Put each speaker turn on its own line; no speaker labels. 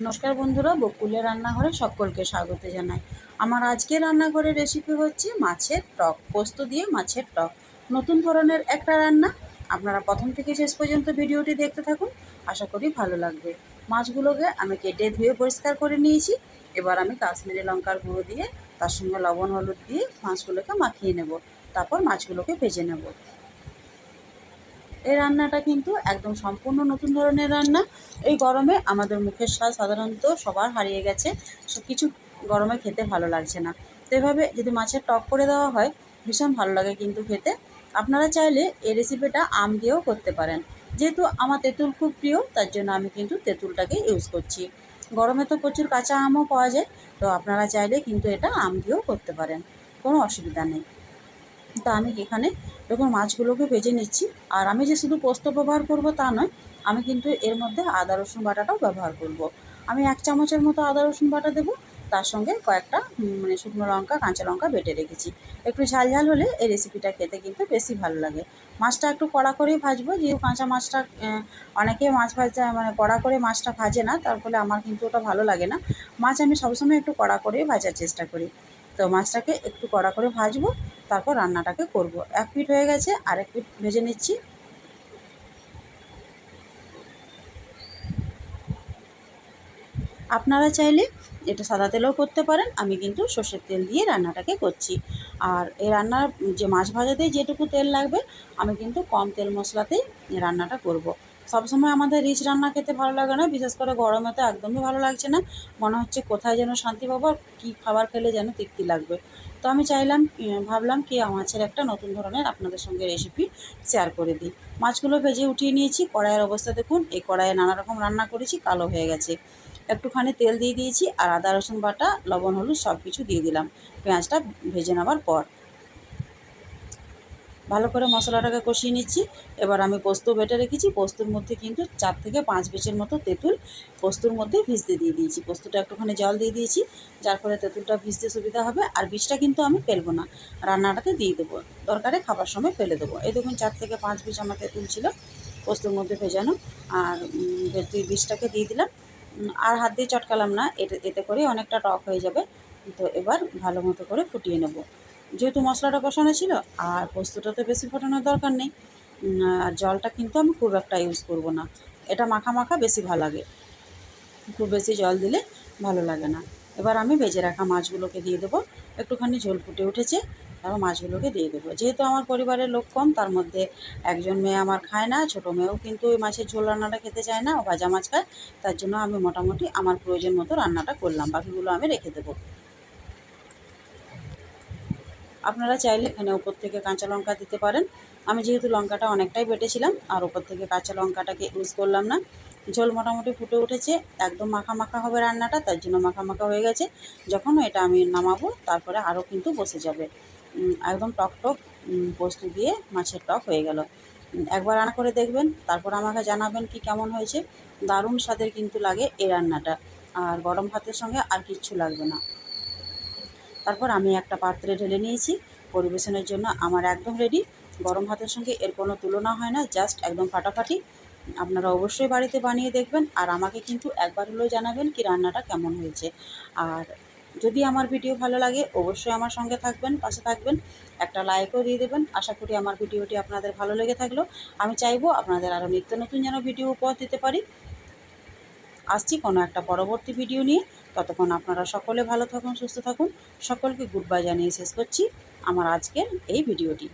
নমস্কার বন্ধুরা বকুলের রান্নাঘরে সকলকে স্বাগত জানাই। আমার আজকের রান্নাঘরের রেসিপি হচ্ছে মাছের টক, পোস্ত দিয়ে মাছের টক। নতুন ধরনের একটা রান্না। আপনারা প্রথম থেকে শেষ পর্যন্ত ভিডিওটি দেখতে থাকুন, আশা করি ভালো লাগবে। মাছগুলোকে আমি কেটে ধুয়ে পরিষ্কার করে নিয়েছি। এবার আমি কাশ্মীরি লঙ্কার গুঁড়ো দিয়ে, তার সঙ্গে লবণ হলুদ দিয়ে মাছগুলোকে মাখিয়ে নেব। তারপর মাছগুলোকে ভেজে নেব। এই রান্নাটা কিন্তু একদম সম্পূর্ণ নতুন ধরনের রান্না। এই গরমে আমাদের মুখের স্বাদ সাধারণত সবার হারিয়ে গেছে। কিছু গরমে খেতে ভালো লাগছে না। তো এভাবে যদি মাছের টক করে দেওয়া হয়, ভীষণ ভালো লাগে কিন্তু খেতে। আপনারা চাইলে এই রেসিপিটা আম দিয়েও করতে পারেন। যেহেতু আমার তেঁতুল খুব প্রিয়, তার জন্য আমি কিন্তু তেঁতুলটাকে ইউজ করছি। গরমে তো প্রচুর কাঁচা আমও পাওয়া যায়, তো আপনারা চাইলে কিন্তু এটা আম দিয়েও করতে পারেন। কোনো অসুবিধা নেই। তো আমি এখানে এরকম মাছগুলোকে ভেজে নিচ্ছি। আর আমি যে শুধু পোস্ত ব্যবহার করব তা নয়, আমি কিন্তু এর মধ্যে আদা, রসুন বাটাটাও ব্যবহার করব। আমি এক চামচের মতো আদা, রসুন বাটা দেবো, তার সঙ্গে কয়েকটা মানে শুকনো লঙ্কা, কাঁচা লঙ্কা বেটে রেখেছি। একটু ঝাল ঝাল হলে এই রেসিপিটা খেতে কিন্তু বেশি ভালো লাগে। মাছটা একটু কড়া করেই ভাজবো, যেহেতু কাঁচা মাছটা অনেকে মাছ ভাজা মানে কড়া করে মাছটা ভাজে না, তার ফলে আমার কিন্তু ওটা ভালো লাগে না। মাছ আমি সবসময় একটু কড়া করেই ভাজার চেষ্টা করি। তো মাছটাকে একটু কড়া করে ভাজবো। তারপর রান্নাটাকে করব। এক পিঠ হয়ে গেছে আর এক পিঠ ভেজে নিচ্ছি। আপনারা চাইলে এটা সাদা তেলেও করতে পারেন, আমি কিন্তু সর্ষের তেল দিয়ে রান্নাটাকে করছি। আর এই রান্নার যে মাছ ভাজাতে যেটুকু তেল লাগবে, আমি কিন্তু কম তেল মশলাতেই রান্নাটা করব। সবসময় আমাদের রিচ রান্না খেতে ভালো লাগে না, বিশেষ করে গরমে তো একদমই ভালো লাগছে না। মনে হচ্ছে কোথায় যেন শান্তি পাবো কী খাবার খেলে যেন তৃপ্তি লাগবে। তো আমি চাইলাম ভাবলাম কি মাছের একটা নতুন ধরনের আপনাদের সঙ্গে রেসিপি শেয়ার করে দিই। মাছগুলো ভেজে উঠিয়ে নিয়েছি, কড়াইয়ের অবস্থা দেখুন, এই কড়াইয়ে নানা রকম রান্না করেছি, কালো হয়ে গেছে। একটুখানি তেল দিয়ে দিয়েছি আর আদা রসুন বাটা, লবণ, হলুদ সব কিছু দিয়ে দিলাম। পেঁয়াজটা ভেজে নেওয়ার পর ভালো করে মশলাটাকে কষিয়ে নিচ্ছি। এবার আমি পোস্ত বেটে রেখেছি। পোস্তর মধ্যে কিন্তু চার থেকে পাঁচ বেচের মতো তেঁতুল পোস্তর মধ্যে ভিজতে দিয়ে দিয়েছি। পোস্তটা একটুখানি জল দিয়ে দিয়েছি, যার ফলে তেঁতুলটা ভিজতে সুবিধা হবে। আর বীজটা কিন্তু আমি ফেলব না, রান্নাটাতে দিয়ে দেবো। দরকারে খাবার সময় ফেলে দেবো। এই দেখুন, চার থেকে পাঁচ বীজ আমার তেঁতুল ছিল পোস্তর মধ্যে ভেজানো। আর বীজটাকে দিয়ে দিলাম। আর হাত দিয়ে চটকালাম না। এতে এতে করে অনেকটা টক হয়ে যাবে। তো এবার ভালো মতো করে ফুটিয়ে নেব। যেহেতু মশলাটা কষানো ছিল, আর পোস্তটা তো বেশি ফোটানোর দরকার নেই। আর জলটা কিন্তু আমি খুব একটা ইউজ করব না। এটা মাখা মাখা বেশি ভালো লাগে। খুব বেশি জল দিলে ভালো লাগে না। এবার আমি ভেজে রাখা মাছগুলোকে দিয়ে দেবো। একটুখানি ঝোল ফুটে উঠেছে তারপর মাছগুলোকে দিয়ে দেবো। যেহেতু আমার পরিবারের লোক কম, তার মধ্যে একজন মেয়ে আমার খায় না, ছোটো মেয়েও কিন্তু ওই মাছের ঝোল রান্নাটা খেতে চায় না, ও ভাজা মাছ খায়। তার জন্য আমি মোটামুটি আমার প্রয়োজন মতো রান্নাটা করলাম। বাকিগুলো আমি রেখে দেবো। আপনারা চাইলে এখানে উপর থেকে কাঁচা লঙ্কা দিতে পারেন। আমি যেহেতু লঙ্কাটা অনেকটাই বেটেছিলাম, আর ওপর থেকে কাঁচা লঙ্কাটাকে ইউজ করলাম না। ঝোল মোটামুটি ফুটে উঠেছে, একদম মাখা মাখা হবে রান্নাটা, তার জন্য মাখা মাখা হয়ে গেছে। যখন এটা আমি নামাবো, তারপরে আরও কিন্তু বসে যাবে। একদম টক টক পোস্ত দিয়ে মাছের টক হয়ে গেল। একবার রান্না করে দেখবেন, তারপর আমাকে জানাবেন কি কেমন হয়েছে। দারুণ স্বাদের কিন্তু লাগে এই রান্নাটা, আর গরম ভাতের সঙ্গে আর কিচ্ছু লাগবে না। তারপর আমি একটা পাত্রে ঢেলে নিয়েছি। পরিবেশনের জন্য আমার একদম রেডি গরম ভাতের সঙ্গে এর কোনো তুলনা হয় না জাস্ট একদম ফাটাফাটি। আপনারা অবশ্যই বাড়িতে বানিয়ে দেখবেন আর আমাকে কিন্তু একবার হলেও জানাবেন কি রান্নাটা কেমন হয়েছে। আর যদি আমার ভিডিও ভালো লাগে, অবশ্যই আমার সঙ্গে থাকবেন, পাশে থাকবেন, একটা লাইকও দিয়ে দেবেন। আশা করি আমার ভিডিওটি আপনাদের ভালো লেগে থাকল। আমি চাইব আপনাদের আরও নিত্য নতুন যেন ভিডিও উপহার দিতে পারি। আসছি কোনো একটা পরবর্তী ভিডিও নিয়ে। ততক্ষণ আপনারা সকলে ভালো থাকুন, সুস্থ থাকুন। সকলকে গুড বাই জানিয়ে শেষ করছি। আমার আজকের এই ভিডিওটি